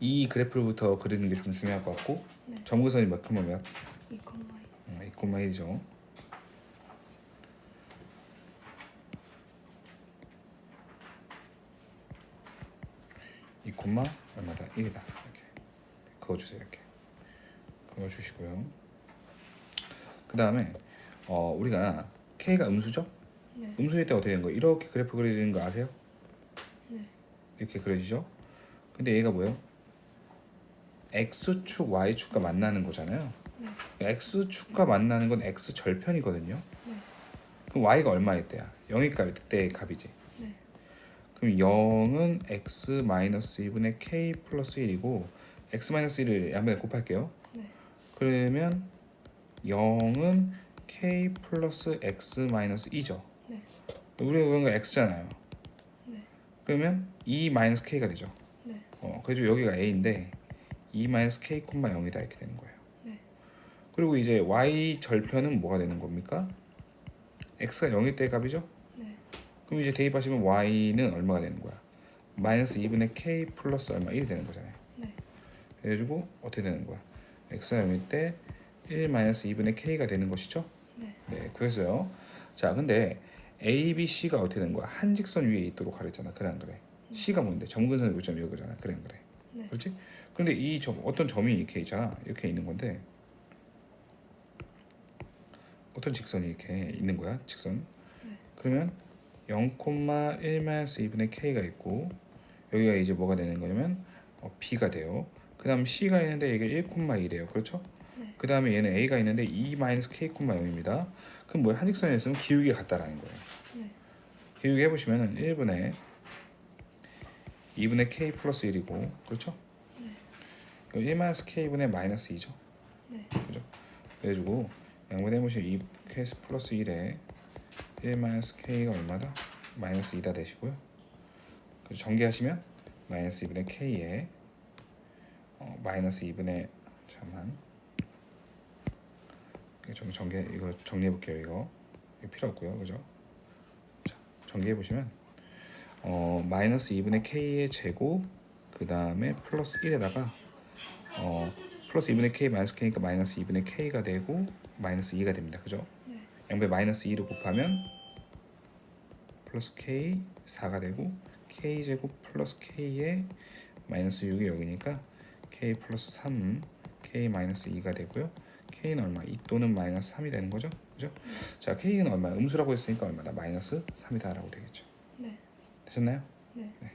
이 그래프부터 그리는 게 좀 중요할 것 같고 네. 점근선이 몇 콤마 몇? 2,2 어, 2콤마 1이죠. 이 콤마 얼마다? 1이다. 이렇게 그어주세요. 이렇게 그어주시고요. 그 다음에 어, 우리가 K가 음수죠? 네. 음수일 때 어떻게 되는 거예요? 이렇게 그래프 그려지는 거 아세요? 네. 이렇게 그려지죠? 근데 얘가 뭐예요? X축, y축과 만나는 거잖아요. 네. x축과 만나는 건 x 절편이거든요. 네. 그럼 y가 얼마일 때야? 0일 값, 때의 값이지. 네. 그럼 0은 x 마이너스 2분의 k 플러스 1이고 x 마이너스 1을 양변에 곱할게요. 네. 그러면 0은 k 플러스 x 마이너스 2죠. 네. 우리가 그런 거 x잖아요. 네. 그러면 2 마이너스 k가 되죠. 네. 어, 그래서 여기가 a인데 2 마이너스 k 콤마 0이다 이렇게 되는 거예요. 네. 그리고 이제 y 절편은 뭐가 되는 겁니까? x가 0일 때 값이죠? 네. 그럼 이제 대입하시면 y는 얼마가 되는 거야? 마이너스 2분의 k 플러스 얼마 1이 되는 거잖아요. 네. 그래가지고 어떻게 되는 거야? x가 0일 때 1 마이너스 2분의 k가 되는 것이죠? 네. 네, 구했어요. 자, 근데 A, B, C가 어떻게 되는 거야? 한 직선 위에 있도록 가르쳤잖아. 그래 안 그래? C가 뭔데? 점근선의 요점이 이거잖아. 그래 안 그래? 네. 그렇지? 근데 이 점 어떤 점이 이렇게 있잖아. 이렇게 있는 건데 어떤 직선이 이렇게 있는 거야? 직선. 네. 그러면 0,1-2분의 k가 있고 여기가 이제 뭐가 되는 거냐면 어, b가 돼요. 그다음 c가 있는데 이게 1,1이래요. 그렇죠? 네. 그 다음에 얘는 a가 있는데 2-k,0입니다. 그럼 뭐야? 한 직선에 있으면 기울기 같다라는 거예요. 네. 기울기 해보시면은 1분의 2분의 k 플러스 1이고 그렇죠? 네. 1 k분의 마이너스 2죠. 네. 그죠? 그래가지고 양분해 보시면 2k 플러스 1에 1 k가 얼마다? 마이너스 2다 되시고요. 그래서 전개하시면 마이너스 2분의 k에 어, 마이너스 2분의 잠만 좀 전개 이거 정리해 볼게요. 이거 이거 필요 없고요. 그죠? 자, 전개해 보시면 어 마이너스 2분의 k의 제곱 그 다음에 플러스 1에다가 어 플러스 2분의 k 마이너스 k니까 마이너스 2분의 k가 되고 마이너스 2가 됩니다. 그죠? 네. 양배 마이너스 2를 곱하면 플러스 k 4가 되고 k 제곱 플러스 k에 마이너스 6이 여기니까 k 플러스 3 k 마이너스 2가 되고요. k는 얼마? 2 또는 마이너스 3이 되는 거죠. 그죠? 자 k는 얼마? 음수라고 했으니까 얼마다? 마이너스 3이다라고 되겠죠. 네. 되셨나요? 네. 네.